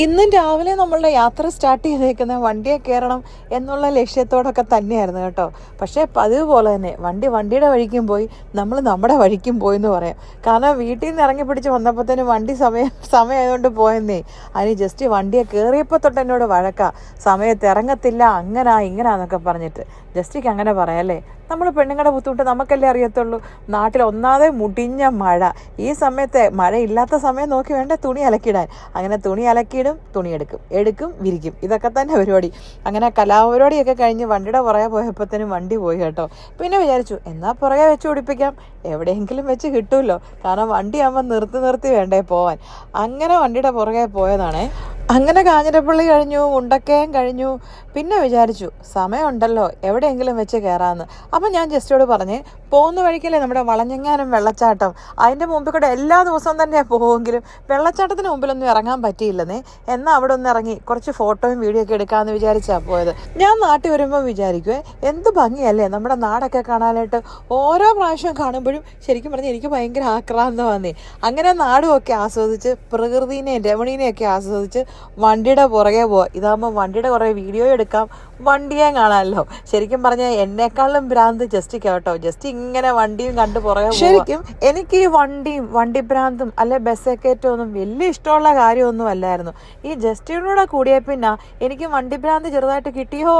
ഇന്നും രാവിലെ നമ്മളുടെ യാത്ര സ്റ്റാർട്ട് ചെയ്തേക്കുന്ന വണ്ടിയെ കയറണം എന്നുള്ള ലക്ഷ്യത്തോടൊക്കെ തന്നെയായിരുന്നു കേട്ടോ. പക്ഷേ അതുപോലെ പോലെ തന്നെ വണ്ടി വണ്ടിയുടെ വഴിക്കും പോയി നമ്മൾ നമ്മുടെ വഴിക്കും പോയി എന്ന് പറയാം. കാരണം വീട്ടിൽ നിന്ന് ഇറങ്ങി പിടിച്ച് വന്നപ്പോൾ തന്നെ വണ്ടി സമയം സമയമായതുകൊണ്ട് പോയെന്നേ. അതിന് ജസ്റ്റ് വണ്ടിയെ കയറിയപ്പോൾ തൊട്ട് എന്നോട് വഴക്കാം. സമയത്ത് ഇറങ്ങത്തില്ല അങ്ങനാ ഇങ്ങനാന്നൊക്കെ പറഞ്ഞിട്ട്. ജസ്റ്റിക്ക് അങ്ങനെ പറയാം അല്ലേ? നമ്മൾ പെണ്ണുങ്ങളുടെ ബുദ്ധിമുട്ട് നമുക്കല്ലേ അറിയത്തുള്ളൂ. നാട്ടിൽ ഒന്നാതെ മുടിഞ്ഞ മഴ. ഈ സമയത്തെ മഴ ഇല്ലാത്ത സമയം നോക്കി വേണ്ട തുണി അലക്കിയിടാൻ അങ്ങനെ തുണി അലക്കിയിടും തുണി എടുക്കും. എടുക്കും വിരിക്കും. ഇതൊക്കെ തന്നെ പരിപാടി. അങ്ങനെ കലാപരിപാടിയൊക്കെ കഴിഞ്ഞ് വണ്ടിയുടെ പുറകെ പോയപ്പോഴത്തേനും വണ്ടി പോയി കേട്ടോ. പിന്നെ വിചാരിച്ചു എന്നാൽ പുറകെ വെച്ച് പിടിപ്പിക്കാം? എവിടെയെങ്കിലും വെച്ച് കിട്ടുമല്ലോ കാരണം വണ്ടിയാകുമ്പോൾ നിർത്തി നിർത്തി വേണ്ടേ പോവാൻ. അങ്ങനെ വണ്ടിയുടെ പുറകെ പോയതാണേ. അങ്ങനെ കാഞ്ഞിരപ്പള്ളി കഴിഞ്ഞു ഉണ്ടക്കയം കഴിഞ്ഞു. പിന്നെ വിചാരിച്ചു സമയമുണ്ടല്ലോ എവിടെയെങ്കിലും വെച്ച് കയറാമെന്ന് അപ്പം ഞാൻ ജസ്റ്റോട് പറഞ്ഞ് പോകുന്ന വഴിക്കല്ലേ നമ്മുടെ വളഞ്ഞെങ്ങാനും വെള്ളച്ചാട്ടം? അതിന്റെ മുമ്പിൽ കൂടെ എല്ലാ ദിവസവും തന്നെയാണ് പോകുമെങ്കിലും വെള്ളച്ചാട്ടത്തിന് മുമ്പിലൊന്നും ഇറങ്ങാൻ പറ്റിയില്ലെന്നേ. എന്നാൽ അവിടെ ഒന്ന് ഇറങ്ങി കുറച്ച് ഫോട്ടോയും വീഡിയോ ഒക്കെ എടുക്കാമെന്ന് വിചാരിച്ചാണ് പോയത്. ഞാൻ നാട്ടിൽ വരുമ്പോൾ വിചാരിക്കുവേ എന്ത് ഭംഗിയല്ലേ നമ്മുടെ നാടൊക്കെ കാണാനായിട്ട് ഓരോ പ്രാവശ്യം കാണുമ്പോഴും ശരിക്കും പറഞ്ഞാൽ എനിക്ക് ഭയങ്കര ആക്രാന്തമാന്നേ. അങ്ങനെ നാടും ഒക്കെ ആസ്വദിച്ച് പ്രകൃതിനെയും രമണീനെയൊക്കെ ആസ്വദിച്ച് വണ്ടിയുടെ പുറകെ പോവാം ഇതാകുമ്പോൾ വണ്ടിയുടെ കുറേ വീഡിയോ എടുക്കാം. വണ്ടിയെ കാണാമല്ലോ ശരിക്കും പറഞ്ഞാൽ എന്നെക്കാളും ഭ്രാന്ത് ജസ്റ്റിക്ക് കേട്ടോ. ജസ്റ്റ് ഇങ്ങനെ വണ്ടിയും കണ്ട് പുറകെ ശരിക്കും എനിക്ക് ഈ വണ്ടിയും വണ്ടി ഭ്രാന്തും അല്ലെ ബസ് കയറ്റം ഒന്നും വലിയ ഇഷ്ടമുള്ള കാര്യമൊന്നും അല്ലായിരുന്നു. ഈ ജസ്റ്റിനോടെ കൂടിയ പിന്നെ എനിക്ക് വണ്ടി ഭ്രാന്ത് ചെറുതായിട്ട് കിട്ടിയോ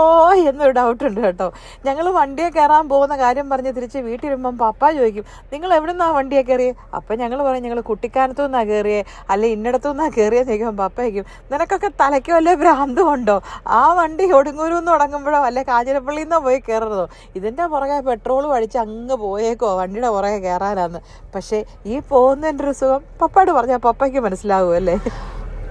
എന്നൊരു ഡൗട്ട് ഉണ്ട് കേട്ടോ. ഞങ്ങൾ വണ്ടിയെ കയറാൻ പോകുന്ന കാര്യം പറഞ്ഞ് തിരിച്ച് വീട്ടിൽ വരുമ്പം പപ്പ ചോദിക്കും നിങ്ങൾ എവിടെ നിന്നാ വണ്ടിയെ കയറിയേ അപ്പം ഞങ്ങൾ പറയും ഞങ്ങൾ കുട്ടിക്കാനത്തു നിന്നാണ് കയറിയേ അല്ലെ ഇന്നിടത്തു നിന്നാണ് കയറിയെന്ന് ചോദിക്കുമ്പോൾ പപ്പ ചോദിക്കും നിനക്കൊക്കെ തലയ്ക്ക് വല്ല ഭ്രാന്തും ഉണ്ടോ ആ വണ്ടി ഒടുങ്ങൂരു നിന്ന് തുടങ്ങുമ്പോഴോ? അല്ലെ കാഞ്ഞിരപ്പള്ളിയിൽ നിന്നോ പോയി കയറുന്നതോ ഇതിന്റെ പുറകെ പെട്രോൾ അടിച്ച് അങ്ങ് പോയേക്കോ വണ്ടിയുടെ പുറകെ കയറാനാന്ന് പക്ഷേ ഈ പോകുന്നതിന്റെ ഒരു സുഖം പപ്പയോട് പറഞ്ഞാൽ പപ്പയ്ക്ക് മനസ്സിലാവും അല്ലേ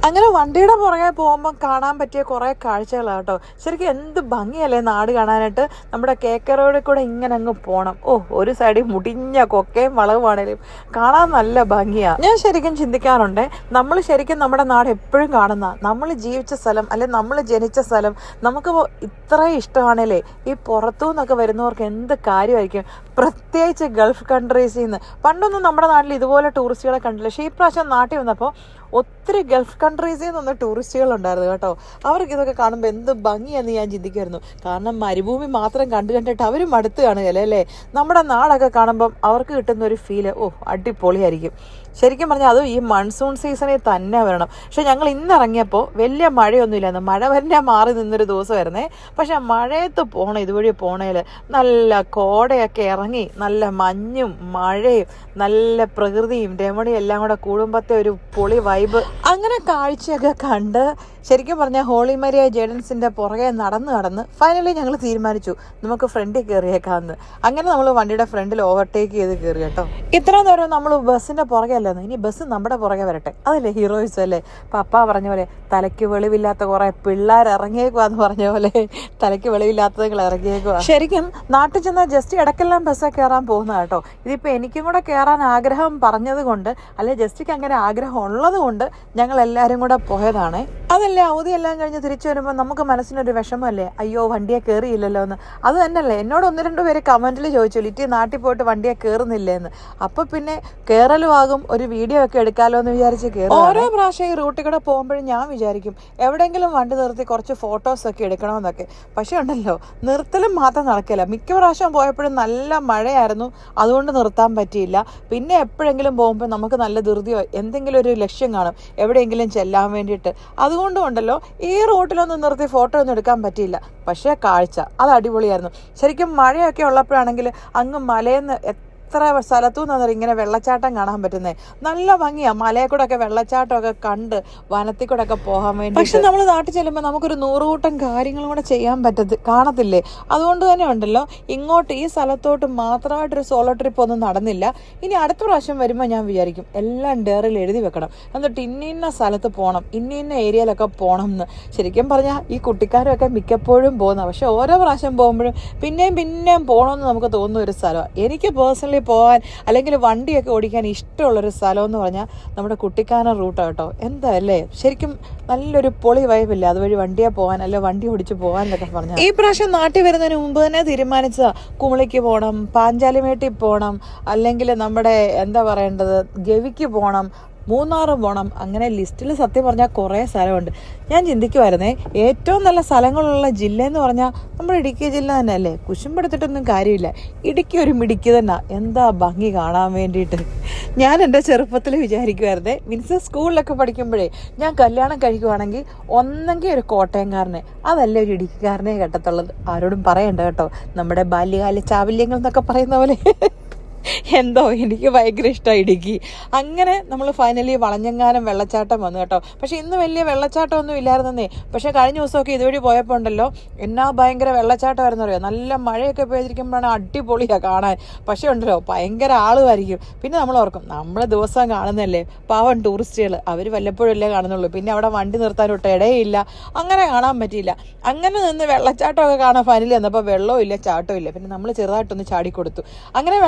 അങ്ങനെ വണ്ടിയുടെ പുറകെ പോകുമ്പോൾ കാണാൻ പറ്റിയ കുറേ കാഴ്ചകളാണ് കേട്ടോ. ശരിക്കും എന്ത് ഭംഗിയല്ലേ നാട് കാണാനായിട്ട്. നമ്മുടെ കേക്ക റോഡിൽ കൂടെ ഇങ്ങനെ അങ്ങ് പോകണം ഓ ഒരു സൈഡിൽ മുടിഞ്ഞ കൊക്കയും വളവുമാണേലും കാണാൻ നല്ല ഭംഗിയാണ് ഞാൻ ശരിക്കും ചിന്തിക്കാറുണ്ട് നമ്മൾ ശരിക്കും നമ്മുടെ നാട് എപ്പോഴും കാണുന്ന നമ്മൾ ജീവിച്ച സ്ഥലം അല്ലെ നമ്മൾ ജനിച്ച സ്ഥലം നമുക്ക് ഇത്രയും ഇഷ്ടമാണല്ലേ? ഈ പുറത്തു നിന്നൊക്കെ വരുന്നവർക്ക് എന്ത് കാര്യമായിരിക്കും? പ്രത്യേകിച്ച് ഗൾഫ് കൺട്രീസിൽ നിന്ന് പണ്ടൊന്നും നമ്മുടെ നാട്ടിൽ ഇതുപോലെ ടൂറിസ്റ്റുകളെ കണ്ടില്ല. പക്ഷേ ഈ പ്രാവശ്യം നാട്ടിൽ വന്നപ്പോൾ ഒത്തിരി ഗൾഫ് കൺട്രീസിൽ നിന്ന് ടൂറിസ്റ്റുകൾ ഉണ്ടായിരുന്നു കേട്ടോ. അവർക്ക് ഇതൊക്കെ കാണുമ്പോൾ എന്ത് ഭംഗിയെന്ന് ഞാൻ ചിന്തിക്കുമായിരുന്നു കാരണം മരുഭൂമി മാത്രം കണ്ടു കണ്ടിട്ട് അവരും അടുത്ത് കാണുകയല്ലേ? അല്ലേ നമ്മുടെ നാടൊക്കെ കാണുമ്പം അവർക്ക് കിട്ടുന്ന ഒരു ഫീൽ ഓ അടിപൊളിയായിരിക്കും. ശരിക്കും പറഞ്ഞാൽ അതും ഈ മൺസൂൺ സീസണിൽ തന്നെ വരണം. പക്ഷേ ഞങ്ങൾ ഇന്ന് ഇറങ്ങിയപ്പോൾ വലിയ മഴയൊന്നുമില്ലായിരുന്നു. മഴ വരണ്ട മാറി നിന്നൊരു ദിവസമായിരുന്നേ പക്ഷെ മഴയത്ത് പോണ ഇതുവഴി പോണേൽ നല്ല കോടയൊക്കെ ഇറങ്ങി നല്ല മഞ്ഞും മഴയും നല്ല പ്രകൃതിയും രമണിയും എല്ലാം കൂടെ കൂടുമ്പത്തെ ഒരു പൊളി വൈബ് അങ്ങനെ കാഴ്ചയൊക്കെ കണ്ട് ശരിക്കും പറഞ്ഞാൽ ഹോളി മരിയ ജേഡൻസിന്റെ പുറകെ നടന്ന് നടന്ന് ഫൈനലി ഞങ്ങൾ തീരുമാനിച്ചു. നമുക്ക് ഫ്രണ്ടിൽ കയറിയേക്കാമെന്ന് അങ്ങനെ നമ്മൾ വണ്ടിയുടെ ഫ്രണ്ടിൽ ഓവർടേക്ക് ചെയ്ത് കയറി കേട്ടോ. ഇത്ര നേരം നമ്മൾ ബസ്സിന്റെ പുറകെ അല്ലെന്ന് ഇനി ബസ് നമ്മുടെ പുറകെ വരട്ടെ. അതല്ലേ ഹീറോയിസ് അല്ലേ? പപ്പ പറഞ്ഞ പോലെ തലയ്ക്ക് വെളിവില്ലാത്ത കുറെ പിള്ളേർ ഇറങ്ങിയേക്കുവാന്ന് പറഞ്ഞ പോലെ തലയ്ക്ക് വെളിവില്ലാത്തതുങ്ങൾ ഇറങ്ങിയേക്കുക ശരിക്കും നാട്ടിൽ ചെന്നാൽ ജസ്റ്റ് ഇടയ്ക്കെല്ലാം ബസ്സൊക്കെ കയറാൻ പോകുന്ന കേട്ടോ. ഇതിപ്പോൾ എനിക്കും കൂടെ കയറാൻ ആഗ്രഹം പറഞ്ഞത് കൊണ്ട് അല്ലെ ജസ്റ്റിക്ക് അങ്ങനെ ആഗ്രഹം ഉള്ളത് കൊണ്ട് ഞങ്ങൾ എല്ലാവരും കൂടെ പോയതാണ്. അതല്ലേ അവധി എല്ലാം കഴിഞ്ഞ് തിരിച്ചു വരുമ്പോൾ നമുക്ക് മനസ്സിനൊരു വിഷമമല്ലേ? അയ്യോ വണ്ടിയെ കയറിയില്ലല്ലോ എന്ന്. അത് തന്നെയല്ലേ. എന്നോട് ഒന്ന് രണ്ട് പേര് കമന്റിൽ ചോദിച്ചു ലിറ്റി നാട്ടിൽ പോയിട്ട് വണ്ടിയെ കയറുന്നില്ലേ എന്ന് അപ്പൊ പിന്നെ കയറലും ആകും ഒരു വീഡിയോ ഒക്കെ എടുക്കാലോ എന്ന് വിചാരിച്ച് കയറും ഓരോ പ്രാവശ്യം ഈ റൂട്ടിൽ കൂടെ പോകുമ്പോഴും ഞാൻ വിചാരിക്കും എവിടെയെങ്കിലും വണ്ടി നിർത്തി കുറച്ച് ഫോട്ടോസ് ഒക്കെ എടുക്കണമെന്നൊക്കെ. പക്ഷെ ഉണ്ടല്ലോ നിർത്തലും മാത്രം നടക്കില്ല. മിക്ക പ്രാവശ്യം പോയപ്പോഴും നല്ല മഴയായിരുന്നു അതുകൊണ്ട് നിർത്താൻ പറ്റിയില്ല. പിന്നെ എപ്പോഴെങ്കിലും പോകുമ്പോൾ നമുക്ക് നല്ല ധൃതിയോ എന്തെങ്കിലും ഒരു ലക്ഷ്യം കാണും എവിടെയെങ്കിലും ചെല്ലാൻ വേണ്ടിയിട്ട്. അതുകൊണ്ടും ഉണ്ടല്ലോ ഈ റോട്ടിലൊന്നും നിർത്തി ഫോട്ടോ ഒന്നും എടുക്കാൻ പറ്റിയില്ല. പക്ഷേ കാഴ്ച അത് അടിപൊളിയായിരുന്നു. ശരിക്കും മഴയൊക്കെ ഉള്ളപ്പോഴാണെങ്കിൽ അങ്ങ് മലയെന്ന് എത്ര സ്ഥലത്തു നിന്നാണ് ഇങ്ങനെ വെള്ളച്ചാട്ടം കാണാൻ പറ്റുന്നത് നല്ല ഭംഗിയാ. മലയെ കൂടെ ഒക്കെ വെള്ളച്ചാട്ടമൊക്കെ കണ്ട് വനത്തിൽ കൂടെ ഒക്കെ പോകാൻ വേണ്ടി പക്ഷെ നമ്മൾ നാട്ടിൽ ചെല്ലുമ്പോൾ നമുക്കൊരു നൂറുകൂട്ടം കാര്യങ്ങളും കൂടെ ചെയ്യാൻ പറ്റത്തി കാണത്തില്ലേ? അതുകൊണ്ട് തന്നെ ഉണ്ടല്ലോ ഇങ്ങോട്ട് ഈ സ്ഥലത്തോട്ട് മാത്രമായിട്ടൊരു സോളോ ട്രിപ്പ് ഒന്നും നടന്നില്ല. ഇനി അടുത്ത പ്രാവശ്യം വരുമ്പോൾ ഞാൻ വിചാരിക്കും എല്ലാം ഡയറിയിൽ എഴുതി വെക്കണം. എന്നിട്ട് ഇന്ന ഇന്ന സ്ഥലത്ത് പോകണം ഇന്ന ഇന്ന ഏരിയയിലൊക്കെ പോകണം എന്ന് ശരിക്കും പറഞ്ഞാൽ ഈ കുട്ടിക്കാരൊക്കെ മിക്കപ്പോഴും പോകുന്ന പക്ഷെ ഓരോ പ്രാവശ്യം പോകുമ്പോഴും പിന്നെയും പിന്നെയും പോകണമെന്ന് നമുക്ക് തോന്നുന്ന ഒരു സ്ഥലമാണ് എനിക്ക് പേഴ്സണലി പോകാൻ അല്ലെങ്കിൽ വണ്ടിയൊക്കെ ഓടിക്കാൻ ഇഷ്ടമുള്ളൊരു സ്ഥലം എന്ന് പറഞ്ഞാൽ നമ്മുടെ കുട്ടിക്കാനം റൂട്ടാണ് കേട്ടോ. എന്താ അല്ലേ? ശരിക്കും നല്ലൊരു പൊളി വൈബില്ല അതുവഴി വണ്ടിയെ പോകാൻ അല്ലെ വണ്ടി ഓടിച്ച് പോകാൻ എന്നൊക്കെ പറഞ്ഞു. ഈ പ്രാവശ്യം നാട്ടിൽ വരുന്നതിന് മുമ്പ് തന്നെ തീരുമാനിച്ചതാ. കുമളിക്ക് പോകണം പാഞ്ചാലിമേട്ടിൽ പോകണം അല്ലെങ്കിൽ നമ്മുടെ എന്താ പറയേണ്ടത് ഗവിക്ക് പോകണം മൂന്നാറും പോകണം അങ്ങനെ ലിസ്റ്റിൽ സത്യം പറഞ്ഞാൽ കുറേ സ്ഥലമുണ്ട്. ഞാൻ ചിന്തിക്കുമായിരുന്നേ ഏറ്റവും നല്ല സ്ഥലങ്ങളുള്ള ജില്ല എന്ന് പറഞ്ഞാൽ നമ്മുടെ ഇടുക്കി ജില്ല തന്നെ അല്ലേ കുശുമ്പെടുത്തിട്ടൊന്നും കാര്യമില്ല. ഇടുക്കി ഒരു മിടുക്കി തന്നെ. എന്താ ഭംഗി കാണാൻ വേണ്ടിയിട്ട്? ഞാൻ എന്റെ ചെറുപ്പത്തിൽ വിചാരിക്കുമായിരുന്നേ മീൻസ് സ്കൂളിലൊക്കെ പഠിക്കുമ്പോഴേ ഞാൻ കല്യാണം കഴിക്കുവാണെങ്കിൽ ഒന്നെങ്കിൽ ഒരു കോട്ടയംകാരനെ അതല്ല ഒരു ഇടുക്കിക്കാരനെ കേട്ടത്തുള്ളത്. ആരോടും പറയണ്ട കേട്ടോ. നമ്മുടെ ബാല്യകാല ചാവല്യങ്ങൾ എന്നൊക്കെ പറയുന്ന പോലെ. എന്തോ എനിക്ക് ഭയങ്കര ഇഷ്ടമായി ഇടുക്കി. അങ്ങനെ നമ്മൾ ഫൈനലി വളഞ്ഞങ്ങാനം വെള്ളച്ചാട്ടം വന്നു കേട്ടോ. പക്ഷെ ഇന്ന് വലിയ വെള്ളച്ചാട്ടം ഒന്നും ഇല്ലായിരുന്നേ പക്ഷെ കഴിഞ്ഞ ദിവസമൊക്കെ ഇതുവഴി പോയപ്പോൾ ഉണ്ടല്ലോ എന്നാ ഭയങ്കര വെള്ളച്ചാട്ടമായിരുന്നു അറിയോ? നല്ല മഴയൊക്കെ പെയ്തിരിക്കുമ്പോഴാണ് അടിപൊളിയാണ് കാണാൻ. പക്ഷെ ഉണ്ടല്ലോ ഭയങ്കര ആളുമായിരിക്കും. പിന്നെ നമ്മൾ ഓർക്കും നമ്മൾ ദിവസം കാണുന്നതല്ലേ? പാവം ടൂറിസ്റ്റുകൾ അവർ വല്ലപ്പോഴും അല്ലേ കാണുന്നുള്ളൂ. പിന്നെ അവിടെ വണ്ടി നിർത്താനൊട്ട് ഇടയില്ല. അങ്ങനെ കാണാൻ പറ്റിയില്ല. അങ്ങനെ നിന്ന് വെള്ളച്ചാട്ടമൊക്കെ കാണാൻ ഫൈനലി വന്നപ്പോൾ വെള്ളവും ഇല്ല ചാട്ടവും ഇല്ല. പിന്നെ നമ്മൾ ചെറുതായിട്ടൊന്ന് ചാടിക്കൊടുത്തു. അങ്ങനെ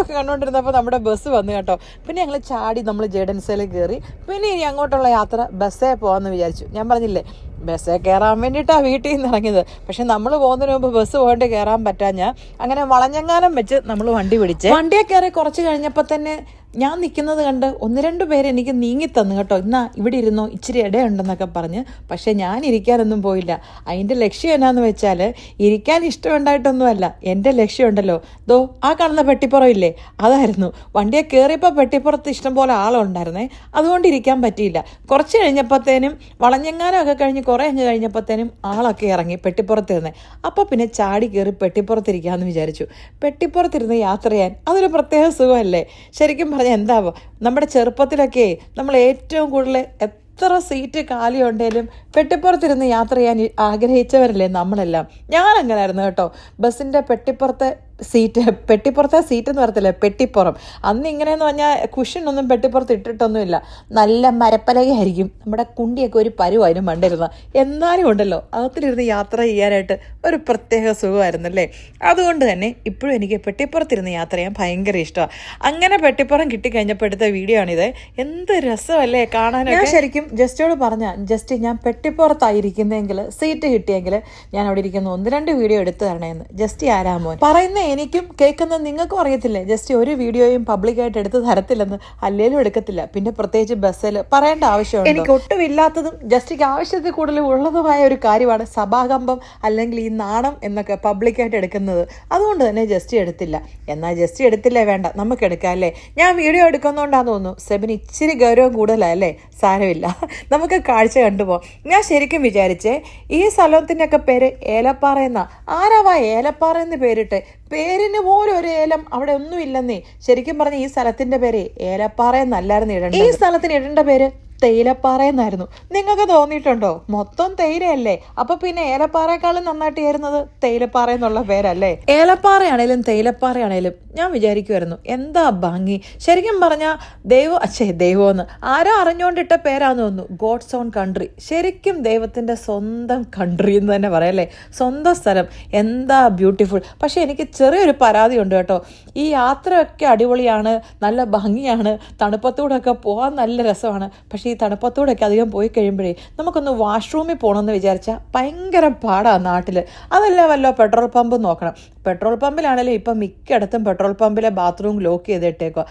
വെള്ളച്ചാട്ടമൊക്കെ കണ്ടുകൊണ്ടിരുന്നപ്പോൾ നമ്മുടെ ബസ് വന്നു കേട്ടോ. പിന്നെ ഞങ്ങൾ ചാടി നമ്മൾ ജേഡൻസയിൽ കയറി പിന്നെ ഇനി അങ്ങോട്ടുള്ള യാത്ര ബസ്സേ പോകാമെന്ന് വിചാരിച്ചു. ഞാൻ പറഞ്ഞില്ലേ ബസ്സേ കയറാൻ വേണ്ടിയിട്ടാണ് വീട്ടിൽ നിന്ന് ഇറങ്ങിയത്. പക്ഷെ നമ്മൾ പോകുന്നതിന് മുമ്പ് ബസ് പോയിട്ട് കയറാൻ പറ്റാഞ്ഞ അങ്ങനെ വളഞ്ഞങ്ങാനം വെച്ച് നമ്മൾ വണ്ടി പിടിച്ച് വണ്ടിയെ കയറി കുറച്ച് കഴിഞ്ഞപ്പോൾ തന്നെ ഞാൻ നിൽക്കുന്നത് കണ്ട് ഒന്ന് രണ്ട് പേര് എനിക്ക് നീങ്ങി തന്നു കേട്ടോ. എന്നാ ഇവിടെ ഇരുന്നോ ഇച്ചിരി ഇടയുണ്ടെന്നൊക്കെ പറഞ്ഞ്. പക്ഷേ ഞാൻ ഇരിക്കാനൊന്നും പോയില്ല. അതിന്റെ ലക്ഷ്യം എന്നാന്ന് വെച്ചാൽ ഇരിക്കാൻ ഇഷ്ടമുണ്ടായിട്ടൊന്നുമല്ല. എന്റെ ലക്ഷ്യമുണ്ടല്ലോ ദോ ആ കാണുന്ന പെട്ടിപ്പുറം ഇല്ലേ അതായിരുന്നു. വണ്ടിയെ കയറിയപ്പോൾ പെട്ടിപ്പുറത്ത് ഇഷ്ടം പോലെ ആളുണ്ടായിരുന്നേ. അതുകൊണ്ട് ഇരിക്കാൻ പറ്റിയില്ല. കുറച്ച് കഴിഞ്ഞപ്പോഴത്തേനും വളഞ്ഞെങ്ങാനമൊക്കെ കഴിഞ്ഞ് കുറേ അങ്ങ് കഴിഞ്ഞപ്പോഴത്തേനും ആളൊക്കെ ഇറങ്ങി പെട്ടിപ്പുറത്തിരുന്നേ. അപ്പോൾ പിന്നെ ചാടി കയറി പെട്ടിപ്പുറത്തിരിക്കാമെന്ന് വിചാരിച്ചു. പെട്ടിപ്പുറത്തിരുന്ന് യാത്ര ചെയ്യാൻ അതൊരു പ്രത്യേക സുഖമല്ലേ? ശരിക്കും പറഞ്ഞാൽ എന്താവോ? നമ്മുടെ ചെറുപ്പത്തിലൊക്കെ നമ്മൾ ഏറ്റവും കൂടുതൽ എത്ര സീറ്റ് കാലിയുണ്ടെങ്കിലും പെട്ടിപ്പുറത്തിരുന്ന് യാത്ര ചെയ്യാൻ ആഗ്രഹിച്ചവരല്ലേ നമ്മളെല്ലാം? ഞാൻ അങ്ങനായിരുന്നു കേട്ടോ. ബസ്സിന്റെ പെട്ടിപ്പുറത്തെ സീറ്റ് പെട്ടിപ്പുറത്തെ സീറ്റ് എന്ന് പറയത്തില്ല പെട്ടിപ്പുറം. അന്ന് ഇങ്ങനെയെന്ന് പറഞ്ഞാൽ കുഷനൊന്നും പെട്ടിപ്പുറത്ത് ഇട്ടിട്ടൊന്നുമില്ല. നല്ല മരപ്പലകയായിരിക്കും. നമ്മുടെ കുണ്ടിയൊക്കെ ഒരു പരുവായിരുന്നു മണ്ടിരുന്ന. എന്നാലും ഉണ്ടല്ലോ അകത്തിലിരുന്ന് യാത്ര ചെയ്യാനായിട്ട് ഒരു പ്രത്യേക സുഖമായിരുന്നു അല്ലേ അതുകൊണ്ട് തന്നെ ഇപ്പോഴും എനിക്ക് പെട്ടിപ്പുറത്തിരുന്ന് യാത്ര ചെയ്യാൻ ഭയങ്കര ഇഷ്ടമാണ് അങ്ങനെ പെട്ടിപ്പുറം കിട്ടിക്കഴിഞ്ഞപ്പോൾ എടുത്ത വീഡിയോ ആണിത്. എന്ത് രസമല്ലേ കാണാനൊക്കെ? ഞാൻ ശരിക്കും ജസ്റ്റോട് പറഞ്ഞ ജസ്റ്റ് ഞാൻ പെട്ടിപ്പുറത്തായിരിക്കുന്നെങ്കിൽ സീറ്റ് കിട്ടിയെങ്കിൽ ഞാൻ അവിടെ ഇരിക്കുന്ന. ഒന്ന് രണ്ട് വീഡിയോ എടുത്തു തരണേന്ന്. ജസ്റ്റ് ആരാമോ പറയുന്ന എനിക്കും കേൾക്കുന്ന നിങ്ങൾക്കും അറിയത്തില്ലേ? ജസ്റ്റ് ഒരു വീഡിയോയും പബ്ലിക്കായിട്ട് എടുത്ത് തരത്തില്ലെന്ന് അല്ലേലും എടുക്കത്തില്ല. പിന്നെ പ്രത്യേകിച്ച് ബസ്സിൽ പറയേണ്ട ആവശ്യമുണ്ട്? എനിക്ക് ഒട്ടും ഇല്ലാത്തതും ജസ്റ്റിക്ക് ആവശ്യത്തിൽ കൂടുതൽ ഉള്ളതുമായ ഒരു കാര്യമാണ് സഭാകമ്പം അല്ലെങ്കിൽ ഈ നാണം എന്നൊക്കെ പബ്ലിക്കായിട്ട് എടുക്കുന്നത്. അതുകൊണ്ട് തന്നെ ജസ്റ്റി എടുത്തില്ല. എന്നാൽ ജസ്റ്റി എടുത്തില്ലേ? വേണ്ട. നമുക്ക് എടുക്കാം അല്ലേ? ഞാൻ വീഡിയോ എടുക്കുന്നതുകൊണ്ടാന്ന് തോന്നുന്നു. സെബിന് ഇച്ചിരി ഗൗരവം കൂടുതലല്ലേ സാരമില്ല. നമുക്ക് കാഴ്ച കണ്ടുപോകാം ഞാൻ ശരിക്കും വിചാരിച്ചേ ഈ സ്ഥലത്തിന്റെയൊക്കെ പേര് ഏലപ്പാറ എന്നാ. ആരാവാ ഏലപ്പാറ എന്ന് പേരിട്ട് പേരിന് പോലും ഒരു ഏലം അവിടെ ഒന്നും ഇല്ലെന്നേ ശരിക്കും പറഞ്ഞ ഈ സ്ഥലത്തിന്റെ പേര് ഏലപ്പാറ എന്നല്ലായിരുന്നു ഇടേണ്ടത്. ഈ സ്ഥലത്തിന് ഇടേണ്ട പേര്? തേയിലപ്പാറ എന്നായിരുന്നു നിങ്ങൾക്ക് തോന്നിയിട്ടുണ്ടോ? മൊത്തം തേയിലയല്ലേ? അപ്പൊ പിന്നെ ഏലപ്പാറയെക്കാളും നന്നായിട്ട് ചേരുന്നത് തേയിലപ്പാറ എന്നുള്ള പേരല്ലേ? ഏലപ്പാറയാണേലും തേയിലപ്പാറയാണേലും ഞാൻ വിചാരിക്കുമായിരുന്നു എന്താ ഭംഗി? ശരിക്കും പറഞ്ഞ ദൈവം അച്ഛേ ദൈവമെന്ന്. ആരോ അറിഞ്ഞുകൊണ്ടിട്ട പേരാന്ന് തോന്നുന്നു. God's own country. ശരിക്കും ദൈവത്തിന്റെ സ്വന്തം കൺട്രി എന്ന് തന്നെ പറയല്ലേ സ്വന്തം സ്ഥലം. എന്താ ബ്യൂട്ടിഫുൾ. പക്ഷെ എനിക്ക് ചെറിയൊരു പരാതി ഉണ്ട് കേട്ടോ. ഈ യാത്രയൊക്കെ അടിപൊളിയാണ് നല്ല ഭംഗിയാണ് തണുപ്പത്തൂടൊക്കെ പോകാൻ നല്ല രസമാണ്. പക്ഷേ ഈ തണുപ്പത്തോടൊക്കെ അധികം പോയി കഴിയുമ്പോഴേ നമുക്കൊന്ന് വാഷ്റൂമിൽ പോകണമെന്ന് വിചാരിച്ചാൽ ഭയങ്കര പാടാണ് നാട്ടിൽ അതല്ല വല്ല പെട്രോൾ പമ്പ് നോക്കണം. പെട്രോൾ പമ്പിലാണെങ്കിലും ഇപ്പം മിക്കയിടത്തും പെട്രോൾ പമ്പിലെ ബാത്റൂം ലോക്ക് ചെയ്തിട്ടേക്കോ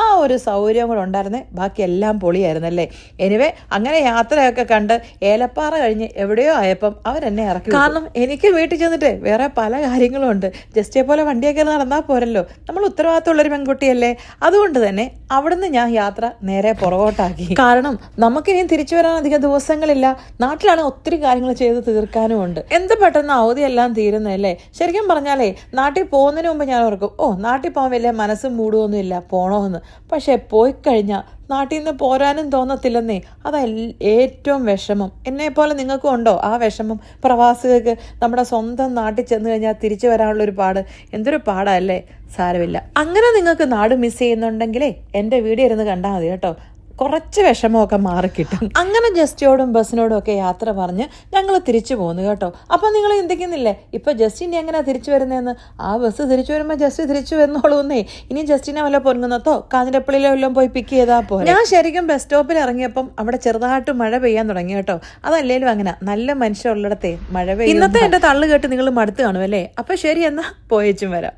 ആ ഒരു സൗകര്യം കൂടെ ഉണ്ടായിരുന്നേ ബാക്കി എല്ലാം പൊളിയായിരുന്നല്ലേ. എനിവേ അങ്ങനെ യാത്രയൊക്കെ കണ്ട് ഏലപ്പാറ കഴിഞ്ഞ് എവിടെയോ ആയപ്പം അവരെന്നെ ഇറക്കി കാരണം എനിക്ക് വീട്ടിൽ ചെന്നിട്ട് വേറെ പല കാര്യങ്ങളും ഉണ്ട്. ജസ്റ്റേ പോലെ വണ്ടിയൊക്കെ നടന്നാൽ പോരല്ലോ. നമ്മൾ ഉത്തരവാദിത്തമുള്ളൊരു പെൺകുട്ടിയല്ലേ. അതുകൊണ്ട് തന്നെ അവിടുന്ന് ഞാൻ യാത്ര നേരെ പുറകോട്ടാക്കി. കാരണം നമുക്കിനി തിരിച്ചു വരാൻ അധികം ദിവസങ്ങളില്ല. നാട്ടിലാണ് ഒത്തിരി കാര്യങ്ങൾ ചെയ്ത് തീർക്കാനും ഉണ്ട് എന്ത് പെട്ടെന്ന് അവധിയെല്ലാം തീരുന്നതല്ലേ? ശരിക്കും പറഞ്ഞാലേ നാട്ടിൽ പോകുന്നതിന് മുമ്പ് ഞാൻ ഓർക്കും ഓ നാട്ടിൽ പോകാൻ വലിയ മനസ്സും മൂടുമൊന്നുമില്ല പോണോന്ന്. പക്ഷേ പോയി കഴിഞ്ഞാൽ നാട്ടിൽ നിന്ന് പോരാനും തോന്നത്തില്ലെന്നേ അതാ ഏറ്റവും വിഷമം. എന്നെ പോലെ നിങ്ങൾക്കും ഉണ്ടോ ആ വിഷമം? പ്രവാസികൾക്ക് നമ്മുടെ സ്വന്തം നാട്ടിൽ ചെന്ന് കഴിഞ്ഞാൽ തിരിച്ചു വരാനുള്ളൊരു പാട്. എന്തൊരു പാടല്ലേ? സാരമില്ല. അങ്ങനെ നിങ്ങൾക്ക് നാട് മിസ് ചെയ്യുന്നുണ്ടെങ്കിലേ എന്റെ വീഡിയോ ഇരുന്ന് കണ്ടാൽ മതി കേട്ടോ. കുറച്ച് വിഷമമൊക്കെ മാറിക്കിട്ടും അങ്ങനെ ജസ്റ്റിയോടും ബസ്സിനോടും ഒക്കെ യാത്ര പറഞ്ഞ് ഞങ്ങൾ തിരിച്ചു പോന്നു കേട്ടോ. അപ്പം നിങ്ങൾ ചിന്തിക്കുന്നില്ലേ ഇപ്പൊ ജസ്റ്റിനെ എങ്ങനെയാണ് തിരിച്ചു വരുന്നതെന്ന് ആ ബസ് തിരിച്ചു വരുമ്പോൾ ജസ്റ്റ് തിരിച്ചു വരുന്നോളൂന്നേ ഇനി ജസ്റ്റിനെ വല്ല പൊരുങ്ങുന്നത്തോ കാഞ്ഞിരപ്പള്ളിയിലോ വല്ലതും പോയി പിക്ക് ചെയ്താൽ പോലെ ഞാൻ ശരിക്കും ബസ് സ്റ്റോപ്പിൽ ഇറങ്ങിയപ്പം അവിടെ ചെറുതായിട്ട് മഴ പെയ്യാൻ തുടങ്ങി കേട്ടോ. അതല്ലേലും അങ്ങനെ നല്ല മനുഷ്യരുള്ളിടത്തെ മഴ പെയ്യും ഇന്നത്തെ എന്റെ തള്ളു കേട്ട് നിങ്ങൾ മടുത്ത് കാണുമല്ലേ അപ്പൊ ശരി എന്നാ പോയച്ചും വരാം.